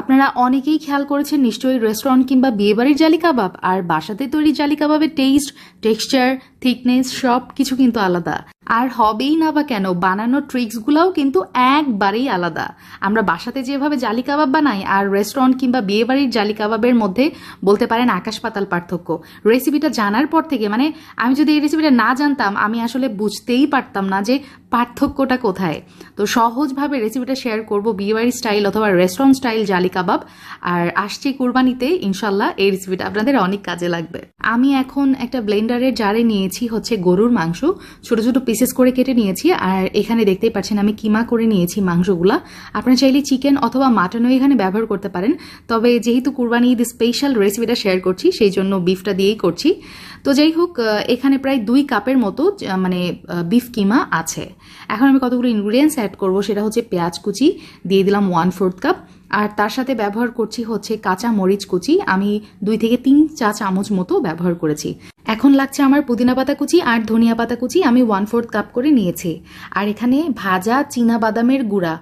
আপনারা অনেকেই খেয়াল করেছেন নিশ্চয়ই রেস্টুরেন্ট কিংবা বিয়েবাড়ির জালি কাবাব আর বাসাতে তৈরি জালি কাবাবের টেস্ট টেক্সচার থিকনেস সব কিছু কিন্তু আলাদা। আর হবেই না বা কেন বানানোর ট্রিক্সগুলোও কিন্তু একবারেই আলাদা। আমরা বাসাতে যেভাবে জালি কাবাব বানাই আর রেস্টুরেন্ট কিংবা বিয়েবাড়ির জালি কাবাবের মধ্যে বলতে পারেন আকাশ পাতাল পার্থক্য রেসিপিটা জানার পর থেকে মানে আমি যদি এই রেসিপিটা না জানতাম, আমি আসলে বুঝতেই পারতাম না যে পার্থক্যটা কোথায়। তো সহজভাবে রেসিপিটা শেয়ার করব বিয়েবাড়ি স্টাইল অথবা রেস্টুরেন্ট স্টাইল জালি কাবাব আর আসছি কুরবানিতে ইনশাল্লাহ এই রেসিপিটা আপনাদের অনেক কাজে লাগবে। আমি এখন একটা ব্লেন্ডারের জারে নিয়েছি, হচ্ছে গরুর মাংস। ছোটো ছোট পিসেস করে কেটে নিয়েছি, আর এখানে দেখতেই পাচ্ছেন আমি কিমা করে নিয়েছি মাংসগুলা। আপনারা চাইলে চিকেন অথবা মাটনও এখানে ব্যবহার করতে পারেন, তবে যেহেতু কুরবানি ঈদ স্পেশাল রেসিপিটা শেয়ার করছি, সেই জন্য বিফটা দিয়েই করছি। তো যাই হোক এখানে প্রায় দুই কাপের মতো মানে বিফ কিমা আছে। এখন আমি কতগুলো ইনগ্রিডিয়েন্টস অ্যাড করব সেটা হচ্ছে পেঁয়াজ কুচি, দিয়ে দিলাম ওয়ান ফোর্থ কাপ আর তার সাথে ব্যবহার করছি হচ্ছে কাঁচা মরিচ কুচি। আমি দুই থেকে তিন চা চামচ মতো ব্যবহার করেছি। এখন লাগছে আমার পুদিনা পাতা কুচি আর ধনিয়া পাতা কুচি আমি ওয়ান ফোর্থ কাপ করে নিয়েছি। আর এখানে ভাজা চীনা বাদামের গুঁড়া।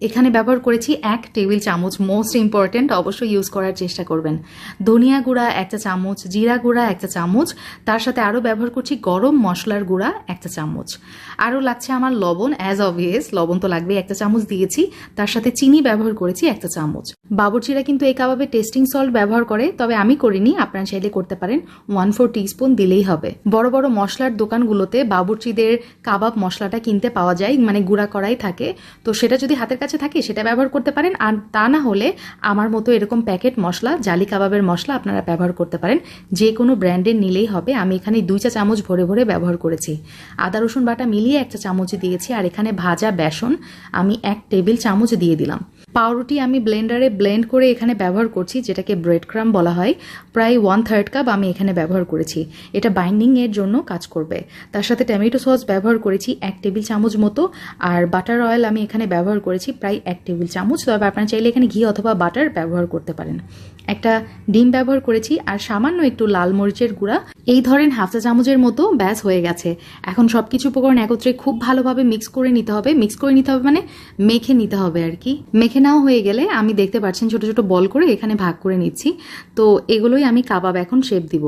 এখানে ব্যবহার করেছি এক টেবিল চামচ মোস্ট ইম্পর্ট্যান্ট অবশ্যই ইউজ করার চেষ্টা করবেন। ধনিয়া গুঁড়া একটা চামচ, জিরা গুঁড়া একটা চামচ, তার সাথে আরও ব্যবহার করছি গরম মশলার গুঁড়া একটা চামচ। আরও লাগছে আমার লবণ অ্যাজ অবভিয়াস লবণ তো লাগবে একটা চামচ দিয়েছি, তার সাথে চিনি ব্যবহার করেছি একটা চামচ। বাবুর্চিরা কিন্তু এই কাবাবে টেস্টিং সল্ট ব্যবহার করে, তবে আমি করিনি, আপনারা চাইলে করতে পারেন। ওয়ান ফোর টিস্পুন দিলেই হবে। বড় বড় মশলার দোকানগুলোতে বাবুর্চিদের কাবাব মশলাটা কিনতে পাওয়া যায় মানে গুঁড়া করাই থাকে। তো সেটা যদি হাতের কাছে থাকে, সেটা ব্যবহার করতে পারেন। আর তা না হলে আমার মতো এরকম প্যাকেট মশলা, জালি কাবাবের মশলা আপনারা ব্যবহার করতে পারেন। যে কোনো ব্র্যান্ডের নিলেই হবে। আমি এখানে দুই চা চামচ ভরে ভরে ব্যবহার করেছি। আদা, রসুন বাটা মিলিয়ে একটা চামচ দিয়েছি। আর এখানে ভাজা বেসন, আমি এক টেবিল চামচ দিয়ে দিলাম। পাউরুটি আমি ব্লেন্ডারে ব্লেন্ড করে এখানে ব্যবহার করছি, যেটাকে ব্রেড ক্রাম বলা হয়। প্রায় ওয়ান থার্ড কাপ আমি এখানে ব্যবহার করেছি। এটা বাইন্ডিংয়ের জন্য কাজ করবে। তার সাথে টমেটো সস ব্যবহার করেছি এক টেবিল চামচ মতো। আর বাটার অয়েল আমি এখানে ব্যবহার করেছি প্রায় এক টেবিল চামচ। তবে আপনারা চাইলে এখানে ঘি অথবা বাটার ব্যবহার করতে পারেন। একটা ডিম ব্যবহার করেছি, আর সামান্য একটু লাল মরিচের গুঁড়া। এই ধরেন হাফ চা চামচের মতো, ব্যাস হয়ে গেছে। এখন সবকিছু উপকরণ একত্রে খুব ভালোভাবে মিক্স করে নিতে হবে। মিক্স করে নিতে হবে মানে মেখে নিতে হবে আর কি। মেখে নেওয়া হয়ে গেলে আমি দেখতে পাচ্ছেন ছোট ছোট বল করে এখানে ভাগ করে নিচ্ছি। তো এগুলোই আমি কাবাব এখন শেপ দিব।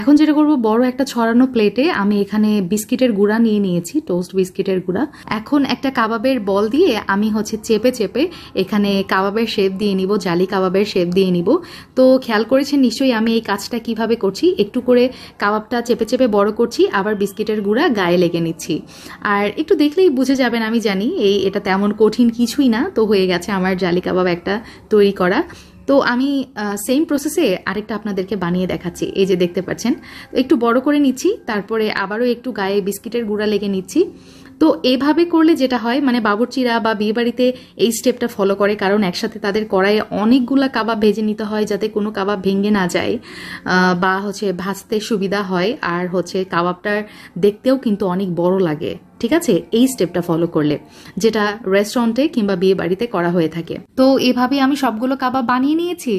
এখন যেটা করব, বড় একটা ছড়ানো প্লেটে আমি এখানে বিস্কিটের গুঁড়া নিয়ে নিয়েছি টোস্ট বিস্কিটের গুঁড়া। এখন একটা কাবাবের বল দিয়ে আমি হচ্ছে চেপে চেপে এখানে কাবাবের শেপ দিয়ে নিব, জালি কাবাবের শেপ দিয়ে নিব। তো খেয়াল করেছেন নিশ্চয়ই আমি এই কাজটা কীভাবে করছি? একটু করে কাবাবটা চেপে চেপে বড় করছি, আবার বিস্কিটের গুঁড়া গায়ে লেগে নিচ্ছি। আর একটু দেখলেই বুঝে যাবেন, আমি জানি এই এটা তেমন কঠিন কিছুই না, তো হয়ে গেছে আমার জালি কাবাব একটা তৈরি করা। তো আমি সেম প্রসেসে আরেকটা আপনাদেরকে বানিয়ে দেখাচ্ছি। এই যে দেখতে পাচ্ছেন, একটু বড় করে নিচ্ছি, তারপরে আবারও একটু গায়ে বিস্কিটের গুঁড়া লেগে নিচ্ছি। তো এভাবে করলে যেটা হয় মানে বাবুর্চিরা বা বিয়েবাড়িতে এই স্টেপটা ফলো করে, কারণ একসাথে তাদের কড়াইয়ে অনেকগুলা কাবাব ভেজে নিতে হয় যাতে কোনো কাবাব ভেঙে না যায় বা হচ্ছে ভাজতে সুবিধা হয়, আর হচ্ছে কাবাবটার দেখতেও কিন্তু অনেক বড় লাগে। ঠিক আছে? এই স্টেপটা ফলো করলে, যেটা রেস্টুরেন্টে কিংবা বিয়ে বাড়িতে করা হয়ে থাকে। তো এভাবে আমি সবগুলো কাবাব বানিয়ে নিয়েছি।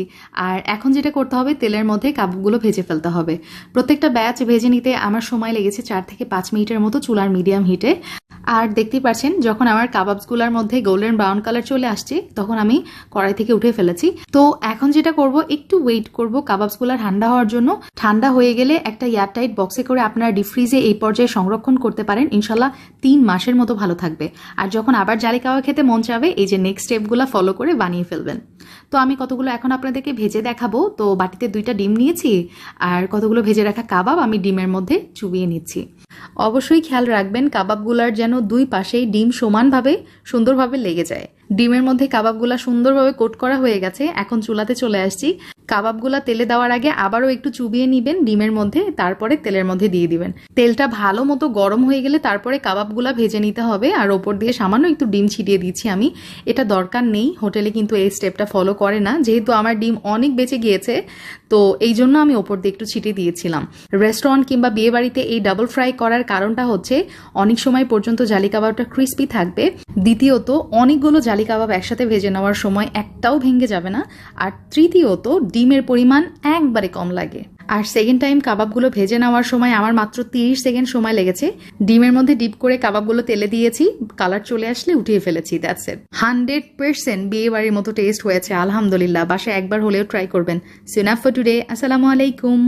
আর এখন যেটা করতে হবে, তেলের মধ্যে কাবাবগুলো ভেজে ফেলতে হবে। প্রত্যেকটা ব্যাচ ভেজে নিতে আমার সময় লেগেছে চার থেকে পাঁচ মিনিটের মতো চুলার মিডিয়াম হিটে আর দেখতেই পাচ্ছেন যখন আমার কাবাবসগুলোর মধ্যে গোল্ডেন ব্রাউন কালার চলে আসছে, তখন আমি কড়াই থেকে উঠে ফেলেছি। তো এখন যেটা করব, একটু ওয়েট করব কাবাবসগুলো ঠান্ডা হওয়ার জন্য। ঠান্ডা হয়ে গেলে একটা এয়ারটাইট বক্সে করে আপনারা ডিফ্রিজে এই পর্যায়ে সংরক্ষণ করতে পারেন। ইনশাল্লাহ তিন মাসের মতো ভালো থাকবে। আর যখন আবার জালি কাওয়া খেতে মন চাবে, এই যে নেক্সট স্টেপগুলো ফলো করে বানিয়ে ফেলবেন। তো আমি কতগুলো এখন আপনাদেরকে ভেজে দেখাবো। তো বাটিতে দুইটা ডিম নিয়েছি, আর কতগুলো ভেজে রাখা কাবাব আমি ডিমের মধ্যে চুবিয়ে নিচ্ছি। অবশ্যই খেয়াল রাখবেন, কাবাবগুলার যেন দুই পাশেই ডিম সমানভাবে, সুন্দরভাবে লেগে যায়। ডিমের মধ্যে কাবাবগুলা সুন্দরভাবে কোট করা হয়ে গেছে, এখন চুলাতে চলে আসছি। কাবাবগুলা তেলে দেওয়ার আগে আবারও একটু চুবিয়ে নিবেন ডিমের মধ্যে, তারপরে তেলের মধ্যে দিয়ে দিবেন। তেলটা ভালো মতো গরম হয়ে গেলে তারপরে কাবাবগুলা ভেজে নিতে হবে আর ওপর দিয়ে সামান্য একটু ডিম ছিটিয়ে দিচ্ছি আমি। এটা দরকার নেই, হোটেলে কিন্তু এই স্টেপটা ফলো করে না। যেহেতু আমার ডিম অনেক বেঁচে গিয়েছে, তো এই জন্য আমি ওপর দিয়ে একটু ছিটিয়ে দিয়েছিলাম। রেস্টুরেন্ট কিংবা বিয়ে বাড়িতে এই ডাবল ফ্রাই করার কারণটা হচ্ছে, অনেক সময় পর্যন্ত জালি কাবাবটা ক্রিস্পি থাকবে। দ্বিতীয়ত, অনেকগুলো জালি কাবাব একসাথে ভেজে নেওয়ার সময় একটাও ভেঙে যাবে না। আর তৃতীয়ত ডিমের পরিমাণ একবারে কম লাগে। আর সেকেন্ড টাইম কাবাবগুলো ভেজে নেওয়ার সময় আমার মাত্র তিরিশ সেকেন্ড সময় লেগেছে। ডিমের মধ্যে ডিপ করে কাবাবগুলো তেলে দিয়েছি কালার চলে আসলে উঠিয়ে ফেলেছি দ্যাটস ইট হান্ড্রেড পার্সেন্ট বিয়ে বাড়ির মতো টেস্ট হয়েছে, আলহামদুলিল্লাহ। বাসায় একবার হলেও ট্রাই করবেন। সিনাফ ফর টুডে আসসালামু আলাইকুম।